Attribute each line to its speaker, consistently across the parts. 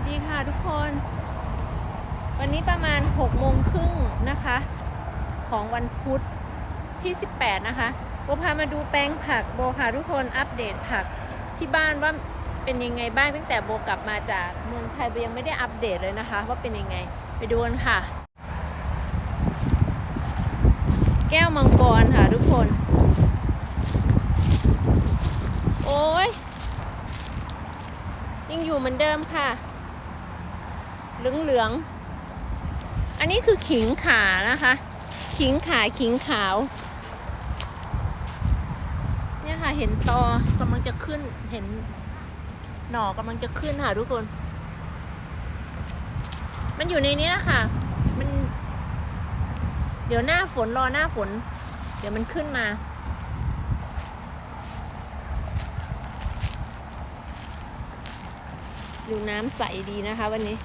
Speaker 1: วัสดีค่ะทุกคน วันนี้ประมาณ6โมงครึ่งนะคะ ของวันพุธที่ 18 นะคะโบพามาดูแปลงผักโบค่ะทุกคนอัปเดตผักที่บ้านว่าเป็นยังไงบ้างตั้งแต่โบกลับมาจากเมืองไทยโบยังไม่ได้อัปเดตเลยนะคะ ว่าเป็นยังไงไปดูกันค่ะ แก้วมังกรค่ะทุกคน โอ้ยยังอยู่เหมือนเดิมค่ะ เหลืองเหลืองๆ อันนี้คือขิงขานะคะ ขิงขาขิงขาว เนี่ยค่ะเห็นตอกำลังจะขึ้นเห็นหน่อกำลังจะขึ้นค่ะทุกคน มันอยู่ในนี้นะคะมัน เดี๋ยวหน้าฝนรอหน้าฝน เดี๋ยวมันขึ้นมาดูน้ำใสดีนะคะวันนี้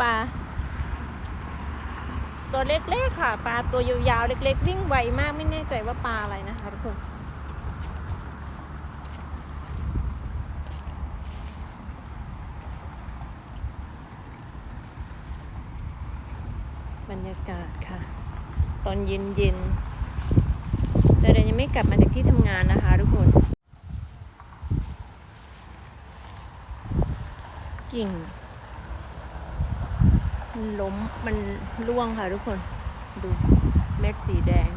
Speaker 1: ปลาตัวเล็กๆค่ะ ปลาตัวยาวๆเล็ก ๆ วิ่งไวมากไม่แน่ใจว่าปลาอะไรนะคะทุกคนบรรยากาศค่ะ ตอนเย็นๆเจอเดนยังไม่กลับมาจากที่ทำงานนะคะทุกคน กิ่ง มันล้มมันร่วงค่ะทุกคน ดูเม็ดสีแดง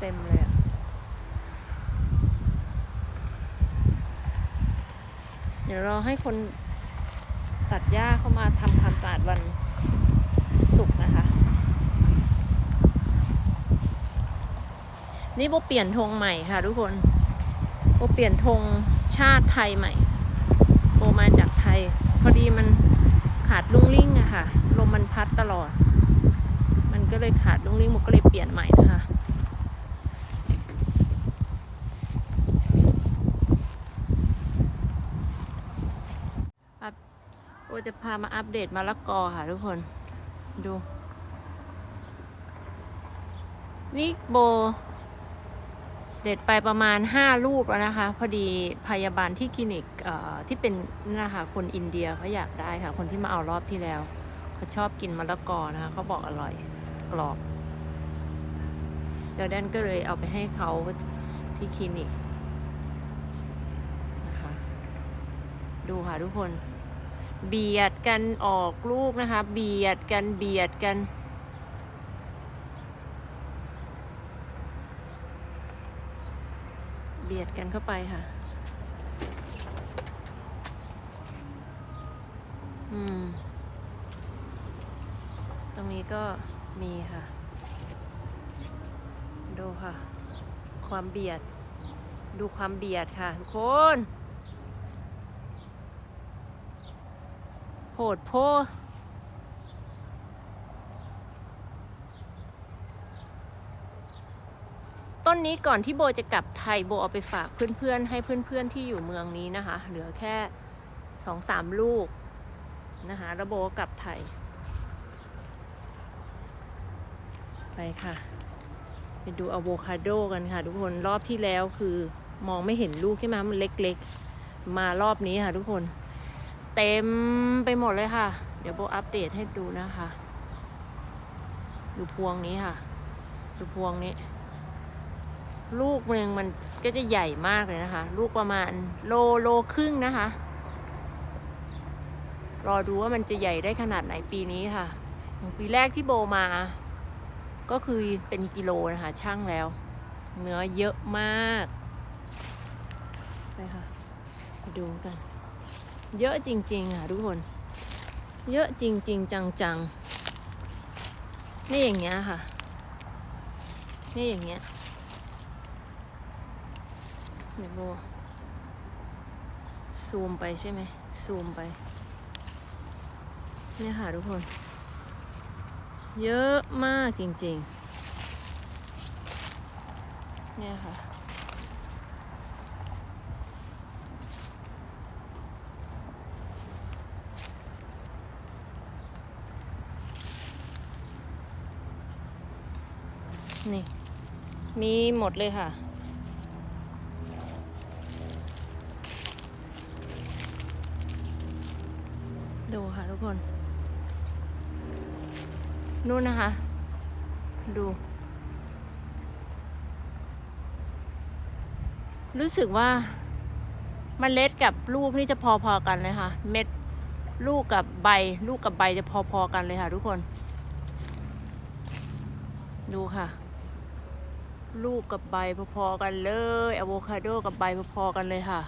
Speaker 1: เต็มเลยอะเดี๋ยวรอให้คนตัดหญ้าเข้ามาทำความสะอาดวันศุกร์นะคะ นี่โบเปลี่ยนธงใหม่ค่ะทุกคนโบเปลี่ยนธงชาติไทยใหม่โบมาจากไทย พอดีมัน ขาดลุ่งลิ่งอะค่ะ ลมมันพัดตลอด มันก็เลยขาดลุ่งลิ่งโบก็เลยเปลี่ยนใหม่นะคะอัปโบจะพามาอัปเดตมะละกอค่ะทุกคน ดู นี่โบ เด็ดไปประมาณ 5 ลูกแล้วนะคะ พอดีพยาบาลที่คลินิกที่เป็นนะคะคนอินเดียเขาอยากได้ค่ะ คนที่มาเอารอบที่แล้วเขาชอบกินมะละกอนะคะเขาบอกอร่อยกรอบเดี๋ยวแดนก็เลยเอาไปให้เขาที่คลินิกนะคะดูค่ะทุกคน เบียดกันออกลูกนะคะ เบียดกันเบียดกัน เบียดกันเข้าไปค่ะ อืม ตรงนี้ก็มีค่ะ ดูค่ะ ความเบียด ดูความเบียดค่ะทุกคนโหดโพ ต้นนี้ก่อนที่โบจะกลับไทยโบเอาไปฝากเพื่อนๆ ให้เพื่อนๆที่อยู่เมืองนี้นะคะ เหลือแค่สองสามลูกนะคะแล้วโบก็กลับไทย ไปค่ะ ไปดูอะโวคาโดกันค่ะ ทุกคนรอบที่แล้วคือมองไม่เห็นลูกใช่ไหมมันเล็กๆ มารอบนี้ค่ะ ทุกคน เต็มไปหมดเลยค่ะ เดี๋ยวโบอัปเดตให้ดูนะคะ ดูพวงนี้ค่ะ ดูพวงนี้ ลูกหนึ่งมันก็จะใหญ่มากเลยนะคะ ลูกประมาณโลโลครึ่งนะคะ รอดูว่ามันจะใหญ่ได้ขนาดไหนปีนี้ค่ะอย่างปีแรกที่โบมา ก็คือเป็นกิโลนะคะช่างแล้ว เนื้อเยอะมากไปค่ะดูกัน เยอะจริง ๆ ค่ะทุกคน เยอะจริง ๆ จังๆนี่อย่างเงี้ยค่ะ นี่อย่างเงี้ย เดี๋ยโบซูมไปใช่ไหมซูมไป เนี่ยค่ะทุกคน เยอะมากจริงๆ เนี่ยค่ะ นี่ มีหมดเลยค่ะ กคน นู่นนะคะ ดู รู้สึกว่าเมล็ดกับลูกนี่จะพอๆกันเลยค่ะ เม็ดลูกกับใบ ลูกกับใบจะพอๆกันเลยค่ะ ทุกคน ดูค่ะ ลูกกับใบพอๆกันเลยอะโวคาโดกับใบพอๆกันเลยค่ะ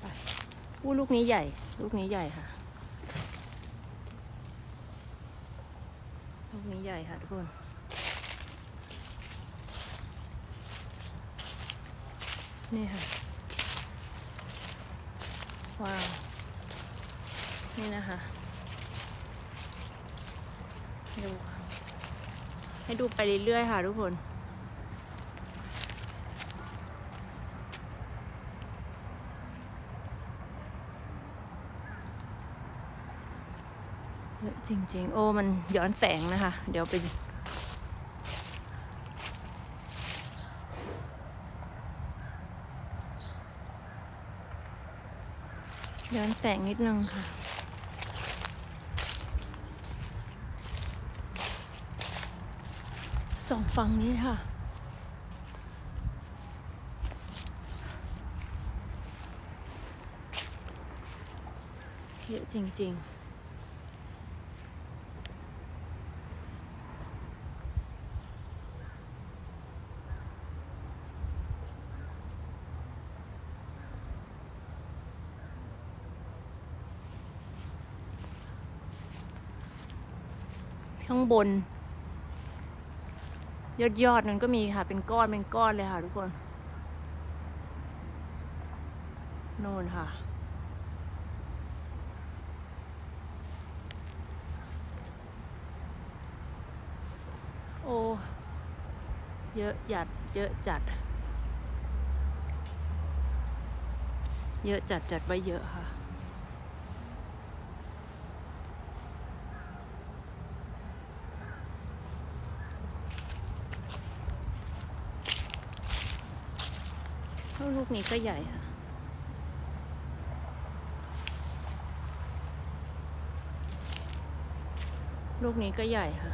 Speaker 1: ไป อู้ลูกนี้ใหญ่ ลูกนี้ใหญ่ค่ะ ลูกนี้ใหญ่ค่ะทุกคน นี่ค่ะ ว้าว นี่นะคะดูให้ดูไปเรื่อยๆค่ะทุกคน เยอะ จริง ๆ โอ้ มันย้อนแสงนะคะ เดี๋ยวไปย้อนแสงนิดนึงค่ะ สองฝั่งนี้ค่ะ เยอะจริง ๆ ข้างบน ยอดยอดนั้นก็มีค่ะ เป็นก้อนเป็นก้อนเลยค่ะ ทุกคนโน่นค่ะ โอ้เยอะหยัดเยอะจัด เยอะจัดจัดไว้เยอะค่ะ ลูกนี้ก็ใหญ่ค่ะ ลูกนี้ก็ใหญ่ค่ะ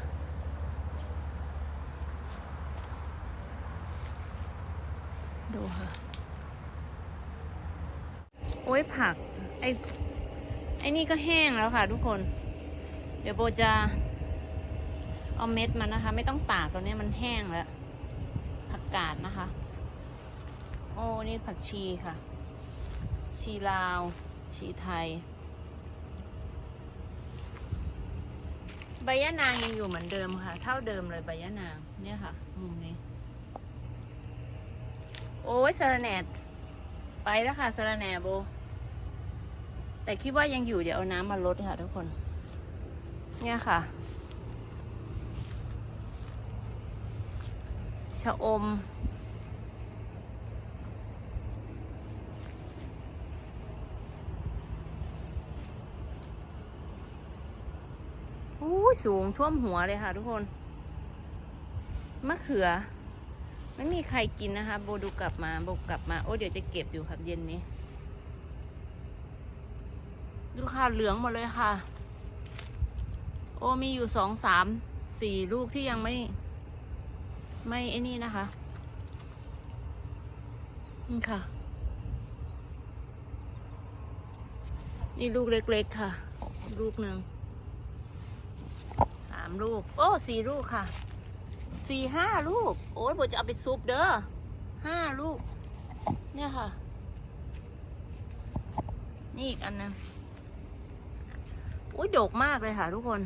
Speaker 1: ดูค่ะ โอ้ยผัก ไอไอนี่ก็แห้งแล้วค่ะทุกคน เดี๋ยวโบจะเอาเม็ดมันนะคะ ไม่ต้องตากตอนนี้มันแห้งแล้ว ผักกาดนะคะ อ้นี่ผักชีค่ะ ชีลาว ชีไทย ใบยะนางยังอยู่เหมือนเดิมค่ะ เท่าเดิมเลยใบยะนางเนี่ยค่ะมุมนี้ โอ้ยสระแหน่ไปแล้วค่ะสระแหน่โบ แต่คิดว่ายังอยู่เดี๋ยวเอาน้ำมาลดค่ะทุกคน เนี่ยค่ะชะอม อู้สูงท่วมหัวเลยค่ะทุกคน มะเขือ ไม่มีใครกินนะคะ โบดูกลับมาโบกลับมา โอ้เดี๋ยวจะเก็บอยู่ค่ะเย็นนี้ ดูค่ะเหลืองหมดเลยค่ะ โอ้มีอยู่สองสามสี่ลูกที่ยังไม่ ไม่ไอ้นี่นะคะนี่ค่ะ นี่ลูกเล็กๆค่ะ ลูกหนึ่งามลูก โอ้สี่ลูกค่ะสี่ห้าลูก โอ้ยผมจะเอาไปซุปเด้อห้าลูก เนี่ยค่ะ นี่อีกอันนึงอุ้ยโดกมากเลยค่ะ ทุกคน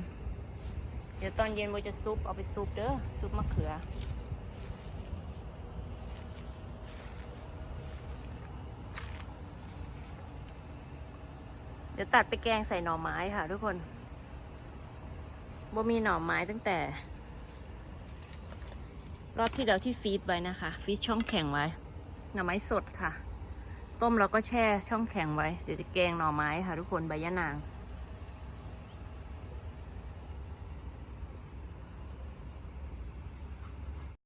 Speaker 1: เดี๋ยวตอนเย็นโบจะซุปเอาไปซุปเด้อซุปมะเขือ เดี๋ยวตัดไปแกงใส่หน่อไม้ค่ะ ทุกคน บมีหน่อไม้ตั้งแต่ รอบที่เราที่ฟีดไว้นะคะ ฟีดช่องแข็งไว้ หน่อไม้สดค่ะ ต้มแล้วก็แช่ช่องแข็งไว้ เดี๋ยวจะแกงหน่อไม้ค่ะ ทุกคนใบยะนาง